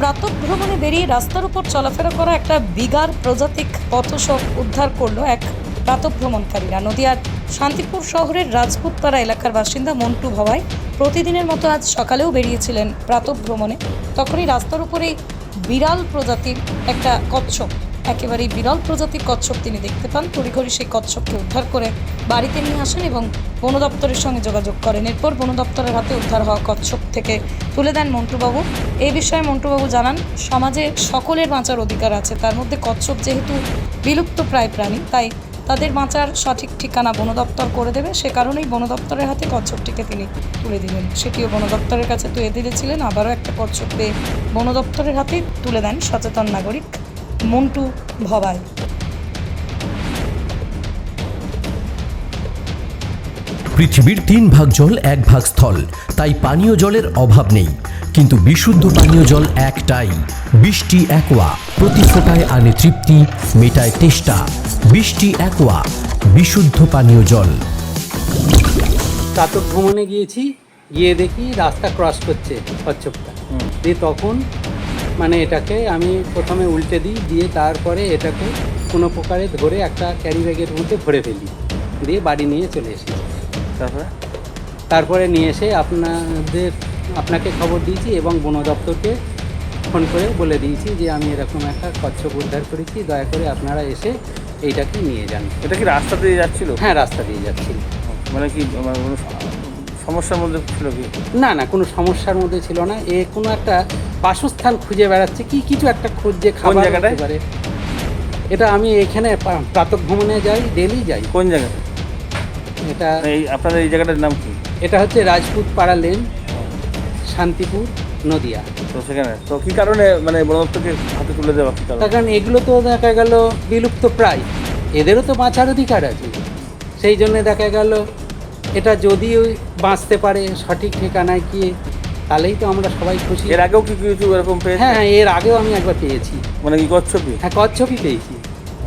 প্রাতঃ ভ্রমণে বেরিয়ে রাস্তার উপর চলাফেরা করা একটা বিগার প্রজাতিক পথসব উদ্ধার করল এক প্রাতঃ ভ্রমণকারীরা। নদিয়ার শান্তিপুর শহরের রাজপুতপাড়া এলাকার বাসিন্দা মন্টু ভবাই প্রতিদিনের মতো আজ সকালেও বেরিয়েছিলেন প্রাতঃ ভ্রমণে। তখনই রাস্তার উপরেই বিড়াল প্রজাতির একটা কচ্ছপ একেবারেই বিরল প্রজাতির কচ্ছপ তিনি দেখতে পান। তড়িঘড়ি সেই কচ্ছপকে উদ্ধার করে বাড়িতে নিয়ে আসেন এবং বন দপ্তরের সঙ্গে যোগাযোগ করেন। এরপর বন দপ্তরের হাতে উদ্ধার হওয়া কচ্ছপ থেকে তুলে দেন মন্টুবাবু। এই বিষয়ে মন্টুবাবু জানান, সমাজে সকলের বাঁচার অধিকার আছে। তার মধ্যে কচ্ছপ যেহেতু বিলুপ্ত প্রায় প্রাণী, তাই তাদের বাঁচার সঠিক ঠিকানা বন দপ্তর করে দেবে। সে কারণেই বন দপ্তরের হাতে কচ্ছপটিকে তিনি তুলে দিলেন। সেটিও বন দপ্তরের কাছে তুলে দিয়েছিলেন। আবারও একটা কচ্ছপ পেয়ে বন দপ্তরের হাতে তুলে দেন সচেতন নাগরিক। মন্টু ভবাই। পৃথিবীর তিন ভাগ জল এক ভাগ স্থল তাই পানীয় জলের অভাব নেই। কিন্তু বিশুদ্ধ পানীয় জল একটাই বৃষ্টি একোয়া প্রতি ফোটায় আনে তৃপ্তি মেটায় তেষ্টা। বৃষ্টি একোয়া বিশুদ্ধ পানীয় জল। প্রাতক ভ্রমণে গিয়েছি গিয়ে দেখি রাস্তা ক্রস করছে কচ্ছপটা। দিয়ে তখন মানে এটাকে আমি প্রথমে উল্টে দিই দিয়ে তারপরে এটাকে কোনো প্রকারে ধরে একটা ক্যারি ব্যাগের মধ্যে ভরে ফেলি। দিয়ে বাড়ি নিয়ে চলে এসেছি। তারপরে? তারপরে নিয়ে এসে আপনাদের আপনাকে খবর দিয়েছি এবং বন দপ্তরকে ফোন করে বলে দিয়েছি যে আমি এরকম একটা কচ্ছপ উদ্ধার করেছি দয়া করে আপনারা এসে এইটাকে নিয়ে যান। এটা কি রাস্তা দিয়ে যাচ্ছিল? হ্যাঁ রাস্তা দিয়ে যাচ্ছি মানে কি মানে সমস্যার মধ্যে ছিল কি? না না কোনো সমস্যার মধ্যে ছিল না। এ কোনো একটা বাসস্থান খুঁজে বেড়াচ্ছে। কি কিছু একটা খুঁজছে খাবার জায়গাটায়? হতে পারে। এটা আমি এখানে প্রা- প্রাতঃ ভ্রমণে যাই ডেলি যাই। কোন জায়গায়? এটা এই আপনাদের এই জায়গাটার নাম কি? এটা হচ্ছে রাজপুত পাড়া লেন শান্তিপুর নদিয়া। তো সেখানে। তো কি কারণে মানে বন দপ্তরকে হাতে তুলে দেওয়া কি কারণে? তার কারণ এগুলো তো দেখা গেল বিলুপ্ত প্রায়। এদেরও তো বাঁচার অধিকার আছে। সেই জন্য দেখা গেল এটা যদি বাঁচতে পারে সঠিক ঠিকানায় গিয়ে তাহলেই তো আমরা সবাই খুশি। এর আগেও কি কিছু এরকম পেয়েছে? হ্যাঁ হ্যাঁ এর আগেও আমি একবার পেয়েছি। মানে কি কচ্ছপি? হ্যাঁ কচ্ছপি পেয়েছি।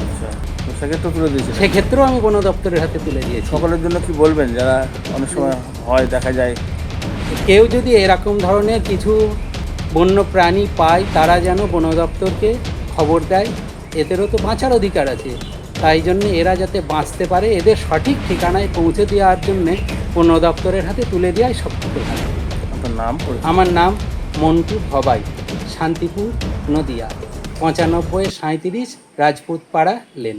আচ্ছা তো সেক্ষেত্রে তুলে দিয়েছে। সেক্ষেত্রেও আমি বন দপ্তরের হাতে তুলে দিয়েছি। সকলের জন্য কি বলবেন? যারা অনেক সময় হয় দেখা যায়। কেউ যদি এরকম ধরনের কিছু বন্য প্রাণী পায় তারা যেন বন দপ্তরকে খবর দেয় এদেরও তো বাঁচার অধিকার আছে। তাই জন্য এরা যাতে বাঁচতে পারে এদের সঠিক ঠিকানায় পৌঁছে দেওয়ার জন্যে বন দপ্তরের হাতে তুলে দেওয়াই সব থেকে নাম আমার নাম মন্টু ভবাই শান্তিপুর নদিয়া পঁচানব্বই সাঁত্রিশ রাজপুত পাড়া লেন।